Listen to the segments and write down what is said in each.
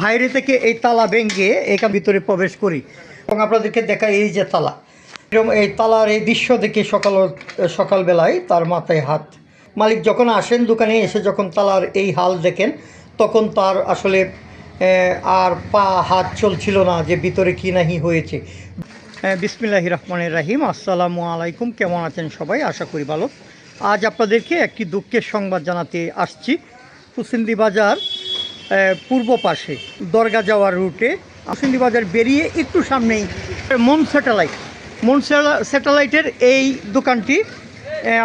বাইরে থেকে এই তালা ভেঙে এখান ভিতরে প্রবেশ করি এবং আপনাদেরকে দেখা এই যে তালা। এরকম এই তালার এই দৃশ্য দেখে সকাল, সকালবেলায় তার মাথায় হাত। মালিক যখন আসেন দোকানে, এসে যখন তালার এই হাল দেখেন, তখন তার আসলে আর পা, হাত চলছিল না যে ভিতরে কি নাহি হয়েছে। বিসমিল্লাহ রহমানের রাহিম। আসসালামু আলাইকুম। কেমন আছেন সবাই? আশা করি ভালো। আজ আপনাদেরকে একটি দুঃখের সংবাদ জানাতে আসছি। হুসিন্দি বাজার পূর্ব পাশে, দরগা যাওয়ার রুটে। হুসিন্দি বাজার বেরিয়ে একটু সামনেই মন স্যাটেলাইট। মন স্যাটেলাইটের এই দোকানটি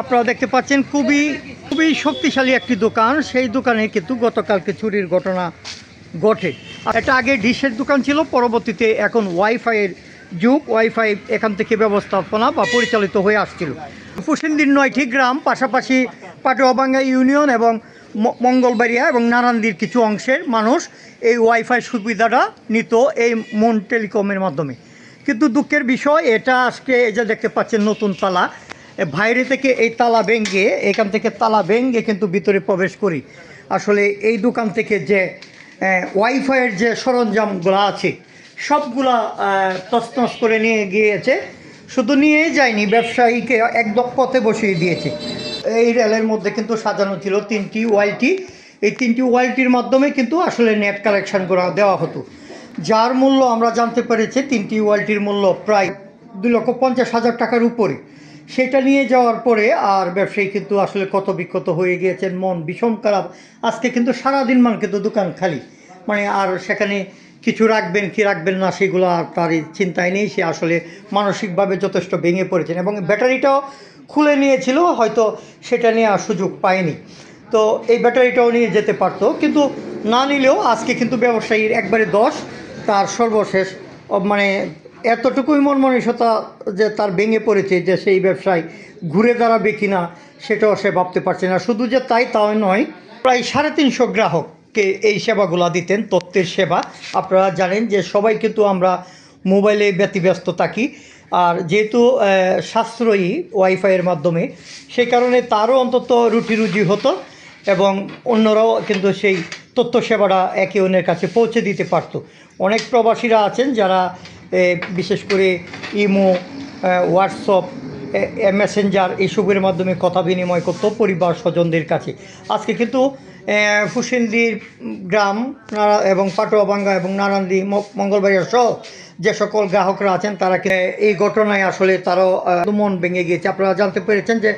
আপনারা দেখতে পাচ্ছেন, খুবই খুবই শক্তিশালী একটি দোকান। সেই দোকানে কিন্তু গতকালকে চুরির ঘটনা ঘটে। এটা আগে ডিশের দোকান ছিল, পরবর্তীতে এখন ওয়াইফাইয়ের যুগ। ওয়াইফাই এখান থেকে ব্যবস্থাপনা বা পরিচালিত হয়ে আসছিল। ফুসিন্দির নয়টি গ্রাম, পাশাপাশি পাটুয়াবাঙ্গা ইউনিয়ন এবং মঙ্গলবাড়িয়া এবং নারান্দির কিছু অংশের মানুষ এই ওয়াইফাই সুবিধাটা নিত এই মন টেলিকমের মাধ্যমে। কিন্তু দুঃখের বিষয়, এটা আজকে এই যে দেখতে পাচ্ছেন নতুন তালা বাইরে থেকে এই তালা ভেঙে, এখান থেকে তালা ভেঙে কিন্তু ভিতরে প্রবেশ করি। আসলে এই দোকান থেকে যে ওয়াইফাইয়ের যে সরঞ্জামগুলো আছে, সবগুলা তছনছ করে নিয়ে গিয়েছে। শুধু নিয়ে যায়নি, ব্যবসায়ীকে একদম পথে বসিয়ে দিয়েছে। এই রেলের মধ্যে কিন্তু সাজানো ছিল তিনটি ওয়ালটি এই তিনটি ওয়ালটির মাধ্যমে কিন্তু আসলে নেট কালেকশনগুলো দেওয়া হতো। যার মূল্য আমরা জানতে পেরেছি, তিনটি ওয়ালটির মূল্য প্রায় দুই লক্ষ পঞ্চাশ হাজার টাকার উপরে। সেটা নিয়ে যাওয়ার পরে আর ব্যবসায়ী কিন্তু আসলে কত বিক্ষত হয়ে গিয়েছেন, মন ভীষণ খারাপ। আজকে কিন্তু সারাদিন মান কিন্তু দোকান খালি। মানে আর সেখানে কিছু রাখবেন কি রাখবেন না সেগুলো আর তার চিন্তায় নেই। সে আসলে মানসিকভাবে যথেষ্ট ভেঙে পড়েছেন এবং ব্যাটারিটাও খুলে নিয়েছিল, হয়তো সেটা নিয়ে আর সুযোগ পায়নি। তো এই ব্যাটারিটাও নিয়ে যেতে পারতো, কিন্তু না নিলেও আজকে কিন্তু ব্যবসায়ীর একবারে দশ তার সর্বশেষ মানে এতটুকুই মন মনীষতা যে তার ভেঙে পড়েছে যে সেই ব্যবসায় ঘুরে দাঁড়াবে কি না সেটাও সে ভাবতে পারছে না। শুধু যে তাই তাও নয়, প্রায় সাড়ে তিনশো গ্রাহককে এই সেবাগুলো দিতেন, তথ্যের সেবা। আপনারা জানেন যে সবাই কিন্তু আমরা মোবাইলে ব্যতিব্যস্ত থাকি। আর যেহেতু সাশ্রয়ী ওয়াইফাইয়ের মাধ্যমে, সেই কারণে তারও অন্তত রুটি রুজি হতো এবং অন্যরাও কিন্তু সেই তথ্য সেবাটা একে অন্যের কাছে পৌঁছে দিতে পারত। অনেক প্রবাসীরা আছেন যারা বিশেষ করে ইমো হোয়াটসঅ্যাপ মেসেঞ্জার এইসবের মাধ্যমে কথা বিনিময় করত পরিবার স্বজনদের কাছে। আজকে কিন্তু ফুসিন্দির গ্রাম এবং পাটুয়াবাঙ্গা এবং নারান্দি, ম- মঙ্গলবাড়িয়া সহ যে সকল গ্রাহকরা আছেন, তারা এই ঘটনায় আসলে তারাও মন ভেঙে গিয়েছে। আপনারা জানতে পেরেছেন যে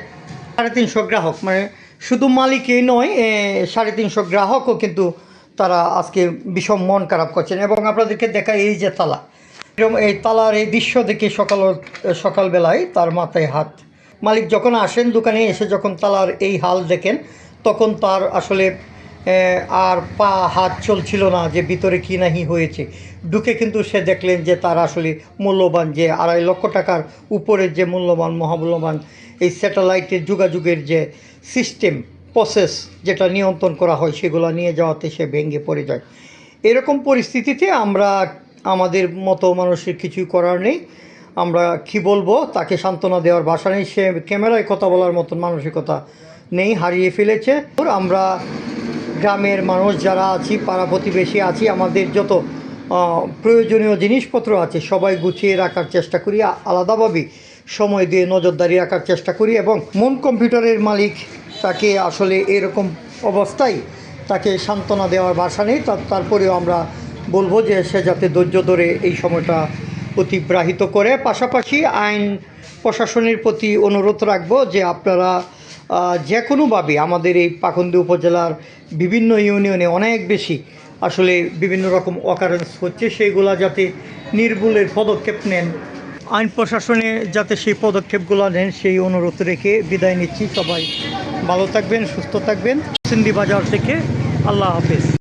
সাড়ে তিনশো গ্রাহক মানে শুধু মালিকই নয় সাড়ে তিনশো গ্রাহকও কিন্তু তারা আজকে বিষম মন খারাপ করছেন। এবং আপনাদেরকে দেখা এই যে তালা। এরকম এই তালার এই দৃশ্য দেখে সকাল, সকালবেলায় তার মাথায় হাত। মালিক যখন আসেন দোকানে, এসে যখন তালার এই হাল দেখেন, তখন তার আসলে আর পা, হাত চলছিল না যে ভিতরে কি নাহি হয়েছে। ঢুকে কিন্তু সে দেখলেন যে তার আসলে মূল্যবান যে আড়াই লক্ষ টাকার উপরে যে মূল্যবান, মহামূল্যবান এই স্যাটেলাইটের যোগাযোগের যে সিস্টেম, প্রসেস যেটা নিয়ন্ত্রণ করা হয়, সেগুলো নিয়ে যাওয়াতে সে ভেঙে পড়ে যায়। এরকম পরিস্থিতিতে আমরা আমাদের মতো মানুষের কিছুই করার নেই। আমরা কি বলব? তাকে সান্ত্বনা দেওয়ার ভাষা নেই। সে ক্যামেরায় কথা বলার মতন মানসিকতা নেই, হারিয়ে ফেলেছে। আমরা গ্রামের মানুষ যারা আছি, পাড়া প্রতিবেশী আছি, আমাদের যত প্রয়োজনীয় জিনিসপত্র আছে, সবাই গুছিয়ে রাখার চেষ্টা করি আলাদাভাবে সময় দিয়ে নজরদারি রাখার চেষ্টা করি এবং মন কম্পিউটারের মালিক তাকে আসলে এরকম অবস্থায় তাকে সান্ত্বনা দেওয়ার ভাষা নেই। তারপরেও আমরা বলব যে সে যাতে ধৈর্য ধরে এই সময়টা অতিবাহিত করে। পাশাপাশি আইন প্রশাসনের প্রতি অনুরোধ রাখব যে আপনারা যে কোনোভাবে আমাদের এই পাখন্দি উপজেলার বিভিন্ন ইউনিয়নে অনেক বেশি আসলে বিভিন্ন রকম অকারেন্স হচ্ছে, সেইগুলা যাতে নির্মূলের পদক্ষেপ নেন। আইন প্রশাসনে যাতে সেই পদক্ষেপগুলো নেন, সেই অনুরোধ রেখে বিদায় নিচ্ছি। সবাই ভালো থাকবেন, সুস্থ থাকবেন। সিন্দি বাজার থেকে আল্লাহ হাফেজ।